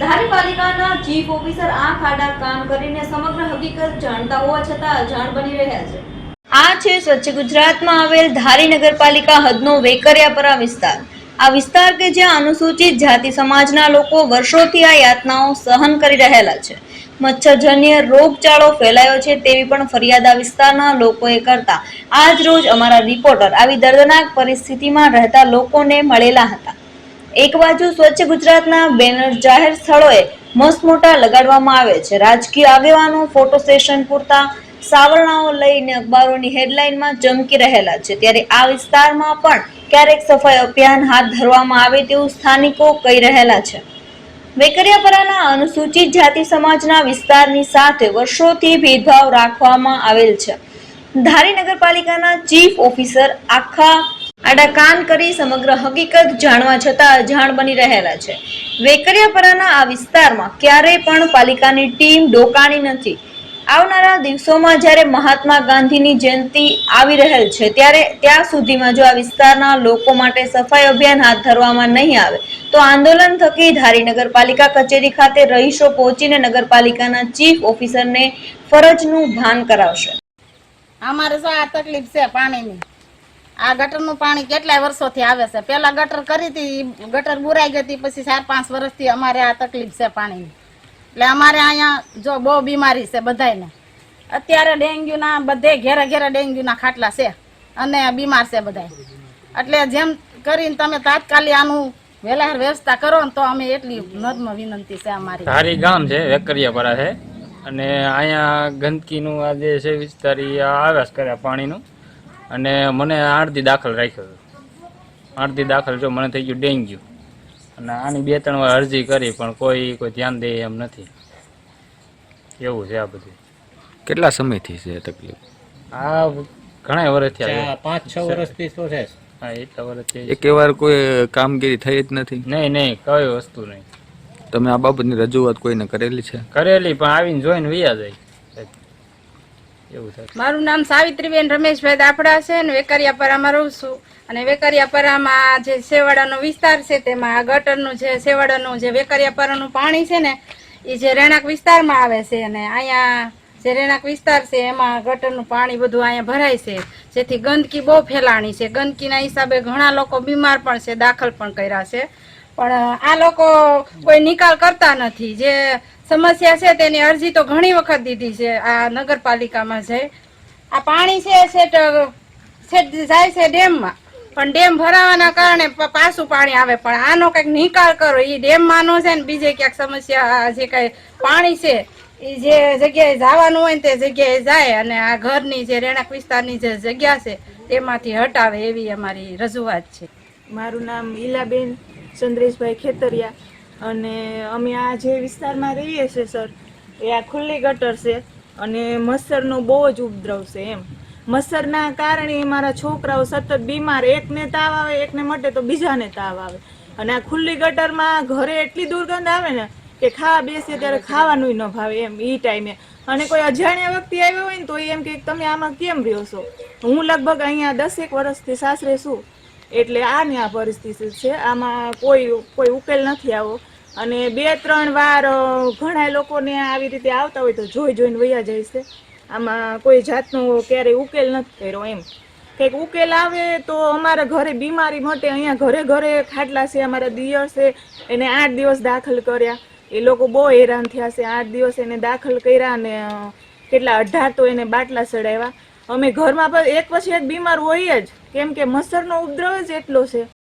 ધારી પાલિકાના chief officer આંખ આડા કામ કરીને સમગ્ર હકીકત જાણતા હોવા છતાં અજાણ બની રહ્યા છે. આ છે સ્વચ્છ ગુજરાતમાં આવેલ ધારી નગરપાલિકા હદનો વેકરિયાપરા વિસ્તાર. આ વિસ્તાર કે જ્યાં અનુસૂચિત જાતિ સમાજના લોકો વર્ષોથી આ યાતનાઓ સહન કરી રહેલા છે. મચ્છરજન્ય રોગચાળો ફેલાયો છે તેવી પણ ફરિયાદ આ વિસ્તારના લોકોએ કરતા. આજ રોજ અમારા રિપોર્ટર આવી દર્દનાક પરિસ્થિતિમાં રહેતા લોકોને મળેલા હતા. એક બાજુ સ્વચ્છ ગુજરાતના બેનર જાહેર સ્થળોએ મસ્ત મોટા લગાડવામાં આવે છે. રાજકીય આગેવાનો ફોટો સેશન પૂરતા સાવરણાઓ લઈને અખબારોની હેડલાઇનમાં ચમકી રહેલા છે. ત્યારે આ વિસ્તારમાં પણ ક્યારેક સફાઈ અભિયાન હાથ ધરવામાં આવે તેવું સ્થાનિકો કહી રહેલા છે. વેકરિયાપરાના અનુસૂચિત જાતિ સમાજના વિસ્તારની સાથે વર્ષોથી ભેદભાવ રાખવામાં આવેલ છે. ધારી નગરપાલિકાના ચીફ ઓફિસર આખા આડા કાન કરી સમગ્ર હકીકત જાણવા છતાં અજાણ બની રહેલા છે. વેકરિયાપરાના આ વિસ્તારમાં ક્યારેય પણ પાલિકાની ટીમ ડોકાણી નથી. આવનારા દિવસોમાં જ્યારે મહાત્મા ગાંધીની જયંતિ આવી રહેલ છે, ત્યારે ત્યાં સુધીમાં જો આ વિસ્તારના લોકો માટે સફાઈ અભિયાન હાથ ધરવામાં નહીં આવે, તો આંદોલન થકી ધારી નગરપાલિકા કચેરી ખાતે રહીશો પહોંચીને નગરપાલિકાના ચીફ ઓફિસરને ફરજનું ભાન કરાવશે. અમારે આ તકલીફ છે પાણીની. આ ગટરનું પાણી કેટલાય વર્ષોથી આવે છે? પેલા ગટર કરી હતી ગટર બુરાઈ ગઈ હતી, પછી ચાર પાંચ વર્ષથી અમારે આ તકલીફ છે પાણીની. એટલે અમારે અહીંયા જો બહુ બીમારી છે બધાને અત્યારે ડેન્ગ્યુના બધે ઘેરે ઘેરે ડેન્ગ્યુના ખાટલા છે અને બીમાર છે બધા એટલે જેમ કરીને તમે તાત્કાલિક આનું વહેલા વ્યવસ્થા કરો ને તો અમે એટલી નર્મ વિનંતી છે અમારી. ધારી ગામ છે, વેકરિયાપરા છે. અને અહીંયા ગંદકીનું આ જે છે, વિસ્તાર, ઈ આ આવ્યા જ પાણીનું. અને મને આઠથી દાખલ રાખ્યો હતો. આઠથી દાખલ જો મને થઈ ગયું ડેન્ગ્યુ. અને આની બે ત્રણ વાર અરજી કરી પણ કોઈ કોઈ ધ્યાન દે એમ નથી. એવું છે આ બધું. કેટલા સમયથી છે તકલીફ? આ ઘણા વર્ષ થયા પાંચ છ વર્ષથી શું છે? હા એટલા વર્ષ એક વાર કોઈ કામગીરી થઈ જ નથી? નહીં નહીં કઈ વસ્તુ નહીં. તમે આ બાબતની રજૂઆત કોઈને કરેલી છે? કરેલી પણ આવીને જોઈને વૈયા જાય. મારું નામ સાવિત્રીબેન રમેશભાઈ દાફડા છે અને વેકરિયાપરામાં રહું છું. અને વેકરિયાપરામાં જે સેવાડાનો વિસ્તાર છે તેમાં આ ગટરનું જે સેવાડાનું જે વેકરિયાપરાનું પાણી છે ને એ જે રહેણાંક વિસ્તારમાં આવે છે અને અહીંયા જે રહેણાંક વિસ્તાર છે એમાં ગટરનું પાણી બધું અહીંયા ભરાય છે. જેથી ગંદકી બહુ ફેલાણી છે. ગંદકીના હિસાબે ઘણા લોકો બીમાર પણ છે, દાખલ પણ કર્યા છે. પણ આ લોકો કોઈ નિકાલ કરતા નથી. જે સમસ્યા છે તેની અરજી તો ઘણી વખત દીધી છે આ નગરપાલિકામાં છે આ પાણી છે સેટ સેટ જાય છે ડેમમાં. પણ ડેમ ભરાવાના કારણે પાછું પાણી આવે. પણ આનો કંઈક નિકાલ કરો. એ ડેમમાંનો છે ને બીજે ક્યાંક સમસ્યા જે કઈ પાણી છે એ જે જગ્યાએ જવાનું હોય ને તે જગ્યાએ જાય અને આ ઘરની જે રહેણાંક વિસ્તારની જે જગ્યા છે તેમાંથી હટાવે એવી અમારી રજૂઆત છે. મારું નામ ઈલાબેન. ચંદ્રેશભાઈ ખેતરિયા. અને અમે આ જે વિસ્તારમાં રહીએ છીએ, સર, એ આ ખુલ્લી ગટર છે અને મચ્છરનો બહુ જ ઉપદ્રવ છે એમ. મચ્છરના કારણે મારા છોકરાઓ સતત બીમાર, એકને તાવ આવે, એકને મટે તો બીજાને તાવ આવે. અને આ ખુલ્લી ગટરમાં ઘરે એટલી દુર્ગંધ આવે ને કે ખાવા બેસીએ ત્યારે ખાવાનું ન ભાવે એમ એ ટાઈમે. અને કોઈ અજાણ્યા વ્યક્તિ આવ્યો હોય ને તો એમ કે, તમે આમાં કેમ રહ્યો છો? હું લગભગ અહીંયા દસેક વર્ષથી સાસરે છું. એટલે આની આ પરિસ્થિતિ છે. આમાં કોઈ કોઈ ઉકેલ નથી આવો. અને બે, ત્રણ વાર ઘણા લોકોને આવી રીતે આવતા હોય તો જોઈ જોઈને વયા જાય છે. આમાં કોઈ જાતનો ક્યારેય ઉકેલ નથી કર્યો એમ. કંઈક ઉકેલ આવે તો અમારા ઘરે બીમારી મટે, અહીંયા ઘરે ઘરે ખાટલા છે, અમારા દિયર છે, એને આઠ દિવસ દાખલ કર્યા. એ લોકો બહુ હેરાન થયા છે. આઠ દિવસ એને દાખલ કર્યા અને કેટલા અઢાર તો એને બાટલા ચડાવ્યા અમે ઘરમાં પણ એક પછી એક બીમાર હોઈએ જ. કેમ કે મચ્છરનો ઉપદ્રવ જ એટલો છે.